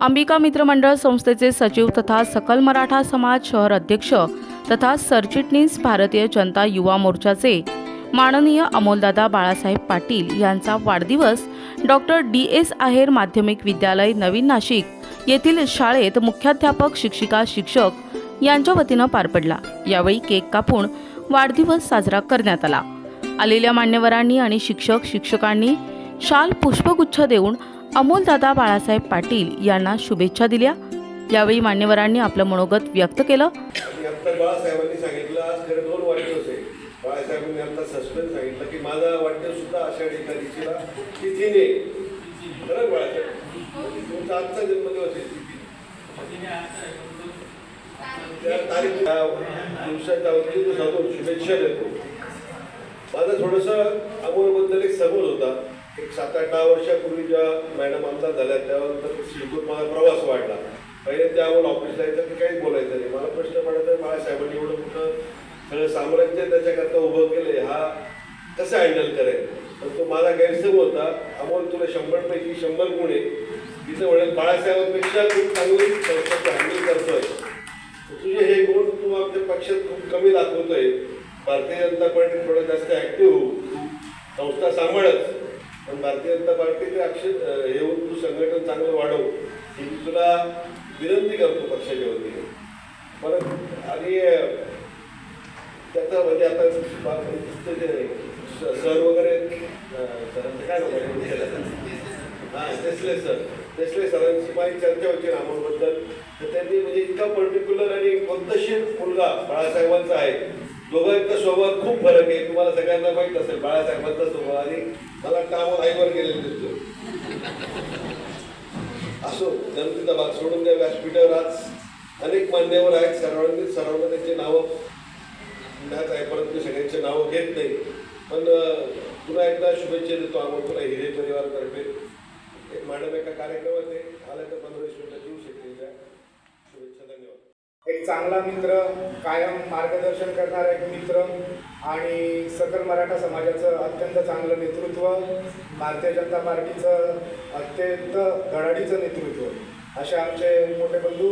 अंबिका मित्रमंडळ संस्थेचे सचिव तथा सकल मराठा समाज शहर अध्यक्ष तथा सरचिटणीस भारतीय जनता युवा मोर्चाचे माननीय अमोलदादा बाळासाहेब पाटील यांचा वाढदिवस डॉक्टर डी. एस आहेर माध्यमिक विद्यालय नवीन नाशिक येथील शाळेत मुख्याध्यापक शिक्षिका शिक्षक यांच्या वतीनं पार पडला. यावेळी केक कापून वाढदिवस साजरा करण्यात आला. आलेल्या मान्यवरांनी आणि शिक्षक शिक्षकांनी शाल पुष्पगुच्छ देऊन अमोलदादा बाळासाहेब पाटील यांना शुभेच्छा दिल्या. यावेळी मान्यवरांनी आपलं मनोगत व्यक्त केलं. बाळासाहेबांनी सांगितलं आज खरं दोन वाढदिवस आहे बाळासाहेबांनी आता सस्पेंड सांगितलं की माझा वाढदिवस सुद्धा आषाढी एकादशीला तिथीने. खरं बाळासाहेब? म्हणजे तुमचा आजचा जन्मदिवस आहे. त्या तारीख त्या दिवसाच्या वतीने सांगून शुभेच्छा देतो. माझं थोडंसं अमोलबद्दल एक समज होता. एक सात आठ दहा वर्षापूर्वी जेव्हा मॅडम आमदार झाल्या त्यानंतर शिकून माझा प्रवास वाढला. पहिले त्यावर ऑफिसला यायचं की काहीच बोलायचं नाही. मला प्रश्न पडायचा बाळासाहेबांनी एवढं मोठं सगळं साम्राज्य त्याच्याकरता उभं केलंय हा कसं हँडल करेल? पण तो माझा गैरसमज होता. अमोल तुला शंभरपैकी शंभर गुण आहे तिचं म्हणेल बाळासाहेबांपेक्षा खूप चांगली संस्थाचं हँडल करतोय. तुझे हे गुण तू आमच्या पक्षात खूप कमी दाखवतोय. भारतीय जनता पार्टी थोडं जास्त ॲक्टिव्ह होऊ. संस्था सांभाळत पण भारतीय जनता पार्टीचे अक्षर हे होऊन तू संघटन चांगलं वाढव ही मी तुला विनंती करतो पक्षाच्या वतीने. परत आणि त्याचा त्याचं म्हणजे आता सर वगैरे सर सरांचं काय नाव हां देसले सर. देसले सरांची माझी चर्चा होती रामाबद्दल. तर त्यांनी म्हणजे इतका पर्टिक्युलर आणि पद्धतशीर मुलगा बाळासाहेबांचा आहे. दोघांचा स्वभावात खूप फरक आहे. तुम्हाला सगळ्यांना माहीत असेल बाळासाहेबांचा स्वभाव आणि मला कामावर आईवर गेलेलं दिसतो असो जनतेचा भाग सोडून द्या व्यासपीठावर आज अनेक मान्यवर आहेत सर्वांनी सर्वांना त्यांची नावं. ज्ञात आहे परंतु सगळ्यांची नावं घेत नाही. पण पुन्हा एकदा शुभेच्छा देतो आम्हाला तुला हिरे परिवार एक मॅडम एका कार्यक्रमात आहे आल्या तर पंधरा वीस मिनिटात येऊ शकतील त्या शुभेच्छा धन्यवाद एक चांगला मित्र कायम मार्गदर्शन करणारा एक मित्र आणि सकल मराठा समाजाचं अत्यंत चांगलं नेतृत्व भारतीय जनता पार्टीचं अत्यंत धडाडीचं नेतृत्व. असे आमचे मोठे बंधू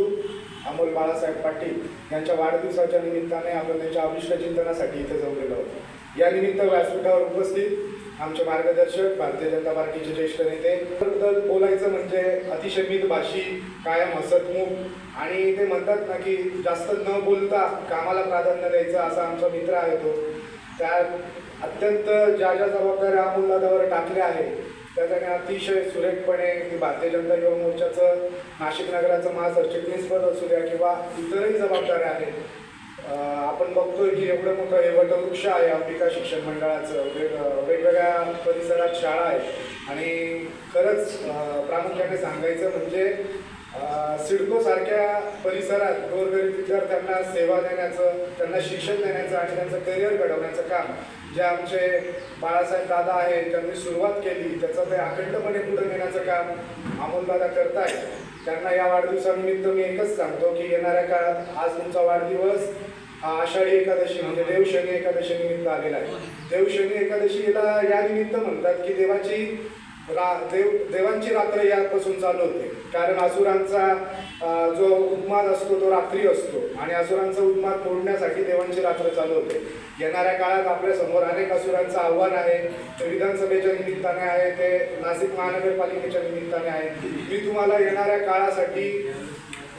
अमोल बाळासाहेब पाटील यांच्या वाढदिवसाच्या निमित्ताने आपण त्यांच्या अविष्ट चिंतनासाठी इथे जमलेलो होतो या निमित्त व्यासपीठावर उपस्थित आमचे मार्गदर्शक भारतीय जनता पार्टीचे ज्येष्ठ नेते. बद्दल बोलायचं म्हणजे अतिशय मितभाषी कायम हसतमुख आणि ते म्हणतात ना की जास्त न बोलता कामाला प्राधान्य द्यायचं असा आमचा मित्र आहे तो. त्या अत्यंत ज्या ज्या जबाबदाऱ्या अमोलदादावर टाकल्या आहेत त्या त्याने अतिशय सुरेखपणे की भारतीय जनता युवा मोर्चाचं नाशिक नगराचं महासरचिटणीसपद असू द्या किंवा इतरही जबाबदाऱ्या आहेत आपण बघतोय की एवढं मोठं हे वटवृक्ष आहे अंबिका शिक्षण मंडळाचं. वेग वेगवेगळ्या परिसरात शाळा आहे. आणि खरंच प्रामुख्याने सांगायचं म्हणजे सिडकोसारख्या परिसरात गोरगरीब विद्यार्थ्यांना सेवा देण्याचं त्यांना शिक्षण देण्याचं आणि त्यांचं करिअर घडवण्याचं काम जे आमचे बाळासाहेब दादा आहेत त्यांनी सुरुवात केली त्याचं ते अखंडपणे पुढे नेण्याचं काम अमोलदादा करतायत त्यांना या वाढदिवसानिमित्त मी एकच सांगतो की येणाऱ्या काळात आज तुमचा वाढदिवस हा आषाढी एकादशी म्हणजे देवशनी एकादशी निमित्त आलेला आहे. देवशनी एकादशीला या निमित्त म्हणतात की देवाची रा देव देवांची रात्र यापासून चालू होते. कारण असुरांचा जो उन्माद असतो तो रात्री असतो. आणि असुरांचा उन्माद तोडण्यासाठी देवांची रात्र चालू होते. येणाऱ्या काळात आपल्यासमोर अनेक असुरांचं आव्हान आहे. ते विधानसभेच्या निमित्ताने आहे ते नाशिक महानगरपालिकेच्या निमित्ताने आहे. मी तुम्हाला येणाऱ्या काळासाठी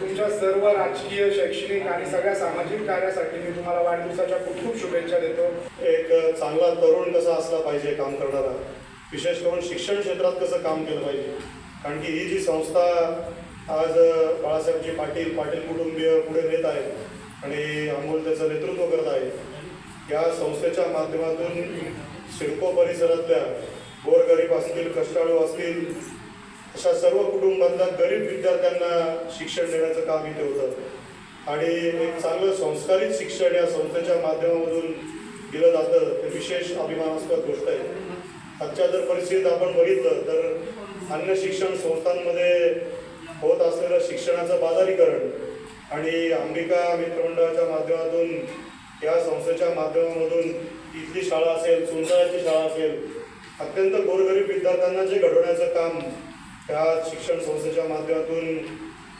तुमच्या सर्व राजकीय शैक्षणिक आणि सगळ्या सामाजिक कार्यासाठी मी तुम्हाला वाढदिवसाच्या खूप खूप शुभेच्छा देतो. एक चांगला तरुण कसा असला पाहिजे काम करणारा? विशेष करून शिक्षण क्षेत्रात कसं काम केलं पाहिजे? कारण की ही जी संस्था आज बाळासाहेबजी पाटील पाटील कुटुंबीय पुढे नेत आहे आणि अमोल त्याचं नेतृत्व करत आहे या संस्थेच्या माध्यमातून सिडको परिसरातल्या गोरगरीब असतील कष्टाळू असतील अशा सर्व कुटुंबातल्या गरीब विद्यार्थ्यांना शिक्षण देण्याचं काम इथे होतं. आणि एक चांगलं संस्कारित शिक्षण या संस्थेच्या माध्यमामधून दिलं जातं ते विशेष अभिमानास्पद गोष्ट आहे. आजच्या जर परिस्थितीत आपण बघितलं तर अन्य शिक्षण संस्थांमध्ये होत असलेलं शिक्षणाचं बाजारीकरण आणि अंबिका मित्रमंडळाच्या माध्यमातून या संस्थेच्या माध्यमामधून इथली शाळा असेल सुंदराची शाळा असेल अत्यंत गोरगरीब विद्यार्थ्यांना जे घडवण्याचं काम त्या शिक्षण संस्थेच्या माध्यमातून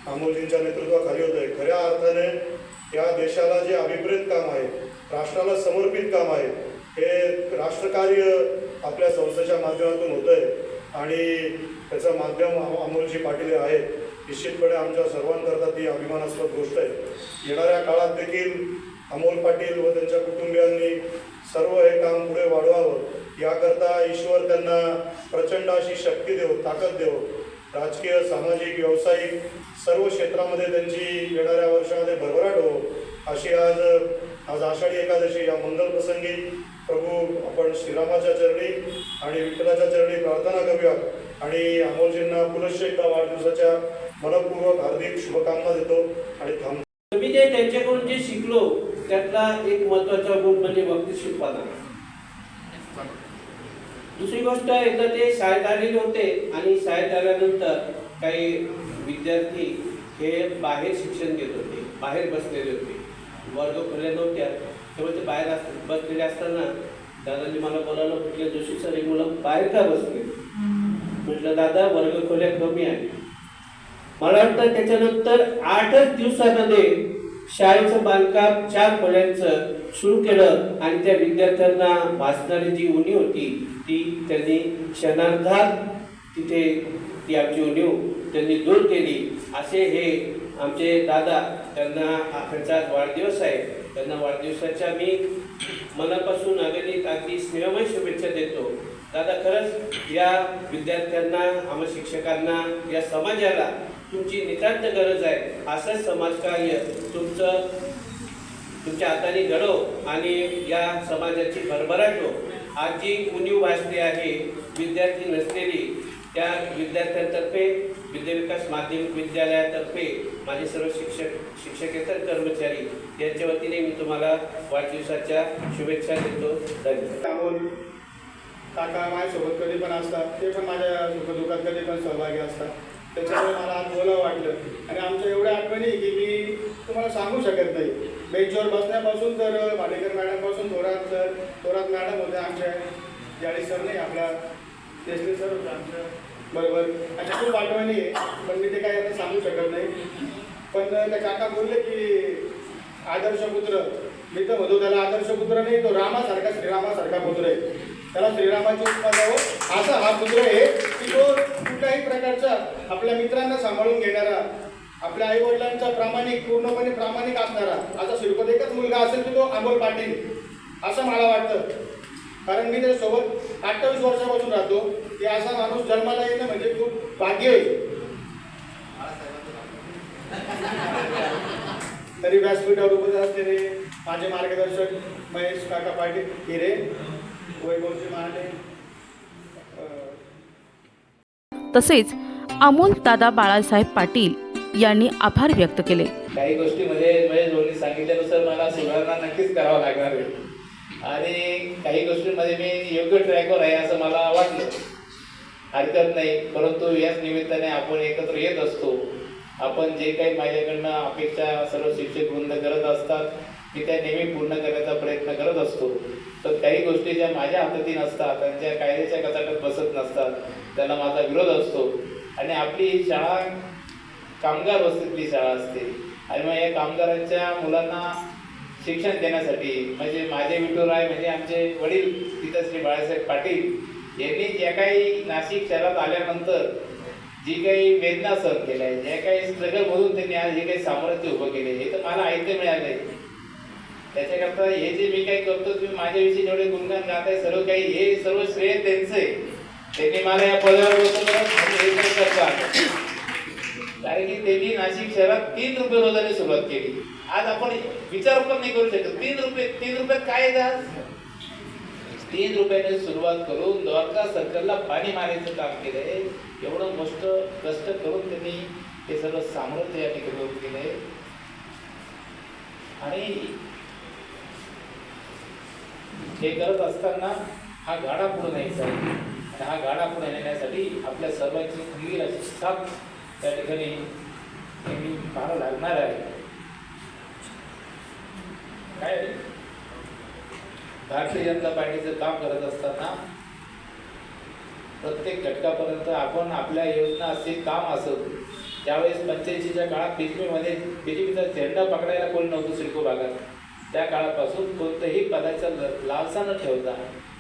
अमोलजींच्या नेतृत्वाखाली होतं आहे खऱ्या अर्थाने या देशाला जे अभिप्रेत काम आहे राष्ट्राला समर्पित काम आहे हे राष्ट्रकार्य आपल्या संस्थेच्या माध्यमातून होतं आहे आणि त्याचं माध्यम अमोलजी पाटील आहे आहेत. निश्चितपणे आमच्या सर्वांकरता ती अभिमानास्पद गोष्ट आहे. येणाऱ्या काळात देखील अमोल पाटील व त्यांच्या कुटुंबियांनी सर्व हे काम पुढे वाढवावं. याकरता ईश्वर त्यांना प्रचंड अशी शक्ती देव ताकद देव. राजकीय सामाजिक व्यावसायिक सर्व क्षेत्रामध्ये त्यांची येणाऱ्या वर्षामध्ये भरभराट हो अशी आज आज आषाढी एकादशी या मंगल प्रसंगी प्रभू आपण श्रीरामाच्या चरणी आणि विठ्ठलाच्या चरणी प्रार्थना करूया आणि अमोलजींना पुनश्च एकदा वाढदिवसाच्या मनपूर्वक हार्दिक शुभकामना देतो आणि थांबतो मी जे त्यांच्याकडून जे शिकलो त्यातला एक महत्त्वाचा गुण म्हणजे वक्तशीरपणा दुसरी गोष्ट एकदा ते शाळेत आलेले होते आणि शाळेत आल्यानंतर काही विद्यार्थी हे बाहेर शिक्षण घेत होते बाहेर बसलेले होते. वर्ग खुल्या नव्हत्या. तेव्हा ते बाहेर अस बसलेले असताना दादांनी मला बोलावलं म्हटलं जोशी सर हे मुलं बाहेर का बसले? म्हटलं दादा वर्ग खोल्या कमी आहे. मला वाटतं त्याच्यानंतर आठच दिवसामध्ये शाळेचं बांधकाम चार खोल्यांचं सुरू केलं आणि त्या विद्यार्थ्यांना भासणारी जी उणीव होती ती त्यांनी क्षणार्धात तिथे ती आमची उणीव त्यांनी दूर केली. असे हे आमचे दादा त्यांना आजचा वाढदिवस आहे. त्यांना वाढदिवसाच्या मी मनापासून अगणित अगदी स्नेहमय शुभेच्छा देतो. दादा खरंच या विद्यार्थ्यांना आम्हा शिक्षकांना या समाजाला तुमची नितांत गरज आहे. असंच समाजकार्य तुमचं तुमच्या हाताने घडव आणि या समाजाची भरभराट हो. आज जी उणीव भासली आहे विद्यार्थी नसलेली त्या विद्यार्थ्यांतर्फे विद्याविकास माध्यमिक विद्यालयातर्फे माझे सर्व शिक्षक शिक्षकेतर कर्मचारी यांच्या वतीने मी तुम्हाला वाढदिवसाच्या शुभेच्छा देतो. धन्यवाद. काका माझ्यासोबत कधी पण असतात ते पण माझ्या सुखदुःखात कधी पण सहभागी असतात. त्याच्यामुळे मला आज बोलावं वाटलं. आणि आमच्या एवढ्या आठवणी की मी तुम्हाला सांगू शकत नाही. बेंचवर बसण्यापासून तर भाडेकर मॅडमपासून थोरात सर थोरात मॅडम होत्या आमच्या ज्याळी सर नाही आपला देशले सर होते आमच्या बरोबर. अशा खूप आठवणी आहे पण मी ते काही आता सांगू शकत नाही. पण त्या काका बोलले की आदर्श पुत्र. मी तर म्हणतो त्याला आदर्शपुत्र नाही तो रामासारखा श्रीरामासारखा पुत्र आहे. त्याला श्रीरामाची उपमा द्यावं असा हा पुत्र आहे की तो कुठल्याही प्रकारचा आपल्या मित्रांना सांभाळून घेणारा आपल्या आई वडिलांचा प्रामाणिक पूर्णपणे प्रामाणिक असणारा असा शिरपत एकच मुलगा असेल की तो अमोल पाटील असं मला वाटतं. कारण मी त्याच्यासोबत अठ्ठावीस वर्षापासून राहतो. की असा माणूस जन्माला येणं म्हणजे खूप भाग्य आहे. तरी व्यासपीठावर उपस्थित असलेले माझे मार्गदर्शक महेश काका पाटील हिरे वैभवजी महाले तसेच अमोल दादा बाळासाहेब पाटील यांनी आभार व्यक्त केले. काही गोष्टीमध्ये म्हणजे दोन्ही सांगितल्यानुसार मला सुधारणा नक्कीच करावं लागणार आहे. आणि काही गोष्टींमध्ये मी योग्य ट्रॅकवर आहे असं मला वाटलं. हरकत नाही परंतु याच निमित्ताने आपण एकत्र येत असतो. आपण जे काही माझ्याकडनं अपेक्षा सर्व शिक्षक वृंद करत असतात मी त्या नेहमी पूर्ण करण्याचा प्रयत्न करत असतो. तर काही गोष्टी ज्या माझ्या हातातील नसतात आणि ज्या कायद्याच्या कचाट्यात बसत नसतात त्यांना माझा विरोध असतो. आणि आपली ही शाळा कामगार वस्तीतली शाळा असते. आणि मग या कामगारांच्या मुलांना शिक्षण देण्यासाठी म्हणजे माझे विठुराय म्हणजे आमचे वडील तिथं श्री बाळासाहेब पाटील यांनी ज्या काही नाशिक शहरात आल्यानंतर जी काही वेदना सहन केल्या ज्या काही स्ट्रगलमधून त्यांनी आज जे काही सामर्थ्य उभं केले हे तर मला ऐकतं मिळालं. आहे त्याच्याकरता हे जे मी काही करतो तुम्ही माझ्याविषयी जेवढे गुणगान गात आहे सर्व काही हे सर्व श्रेय त्यांचं आहे. त्यांनी मला या पदावर बसवलं कारण की त्यांनी नाशिक शहरात तीन रुपये रोजाने सुरुवात केली. आज आपण विचार पण नाही करू शकत. तीन रुपये तीन रुपयात काय आहे आज? तीन रुपयाने सुरुवात करून द्वारका सर्कलला पाणी मारायचं काम केलंय. एवढं मस्त कष्ट करून त्यांनी हे सर्व सामर्थ्य या ठिकाणी केलंय आणि हे करत असताना हा गाडा पुढे न्यायचा आणि हा गाडा पुढे नेण्यासाठी आपल्या सर्वांची खंबीर अशी साथ त्या ठिकाणी नेहमी पाहावं लागणार आहे. काय? भारतीय जनता पार्टीचं काम करत असताना प्रत्येक घटकापर्यंत आपण आपल्या योजना असे काम असो त्यावेळेस पंचायतीच्या काळात बीजेपीमध्ये बीजेपीचा झेंडा पकडायला कोणी नव्हतं सिडको भागात? त्या काळापासून कोणतंही पदाचा ल- लालसा न ठेवता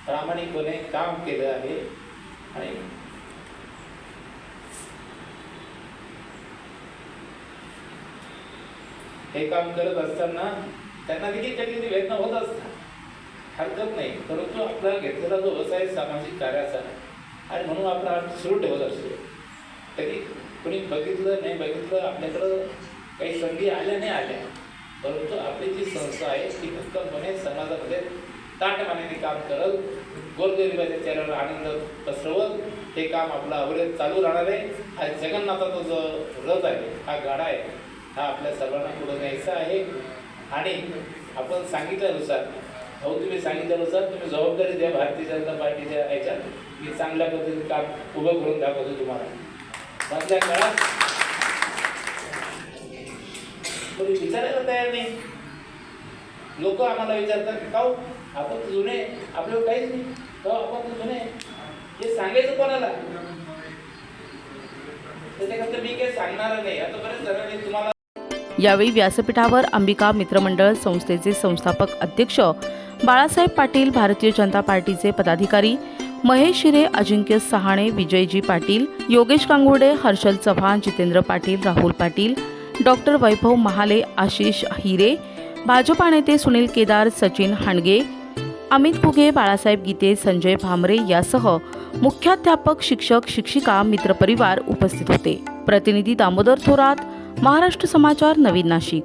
प्रामाणिकपणे काम केलं आहे. आणि हे काम करत असताना त्यांना देखील कधी कधी वेदना होत असतात. हरकत नाही. परंतु आपला घेतलेला जो व्यवसाय सामाजिक कार्याचा आहे आणि म्हणून आपण सुरू ठेवत असतो. कधी कोणी बघितलं नाही बघितलं आपल्याकडं काही संधी आल्या नाही आल्या. परंतु आपली जी संस्था आहे ती उत्तमपणे समाजामध्ये ताटमानेने काम करत गोरगरिबाच्या चेहऱ्यावर आनंद पसरवत हे काम आपलं अवरेज चालू राहणार आहे. आणि जगन्नाथाचा जो रथ आहे हा गाडा आहे हा आपल्या सर्वांना पुढे न्यायचा आहे. आणि आपण सांगितल्यानुसार भाऊ तुम्ही सांगितल्यानुसार तुम्ही जबाबदारी द्या भारतीय जनता पार्टीच्या याच्यात. मी चांगल्या पद्धतीने काम उभं करून दाखवतो तुम्हाला. मधल्या काळात कोणी विचारायला तयार नाही. लोक आम्हाला विचारतात का आपण तर जुने आपल्याला काहीच नाही. का आपण तर जुने. हे सांगायचं कोणाला? त्याच्याकरता मी काही सांगणार नाही. आता बरेच जणांनी तुम्हाला यावेळी व्यासपीठावर अंबिका मित्रमंडळ संस्थेचे संस्थापक अध्यक्ष बाळासाहेब पाटील भारतीय जनता पार्टीचे पदाधिकारी महेश शिरे अजिंक्य सहाणे विजयजी पाटील योगेश कांगुर्डे हर्षल चव्हाण जितेंद्र पाटील राहुल पाटील डॉक्टर वैभव महाले आशिष हिरे भाजपा नेते सुनील केदार सचिन हांडगे अमित फुगे बाळासाहेब गीते संजय भामरे यासह मुख्याध्यापक शिक्षक शिक्षिका मित्रपरिवार उपस्थित होते. प्रतिनिधी दामोदर थोरात महाराष्ट्र समाचार नवीन नाशिक.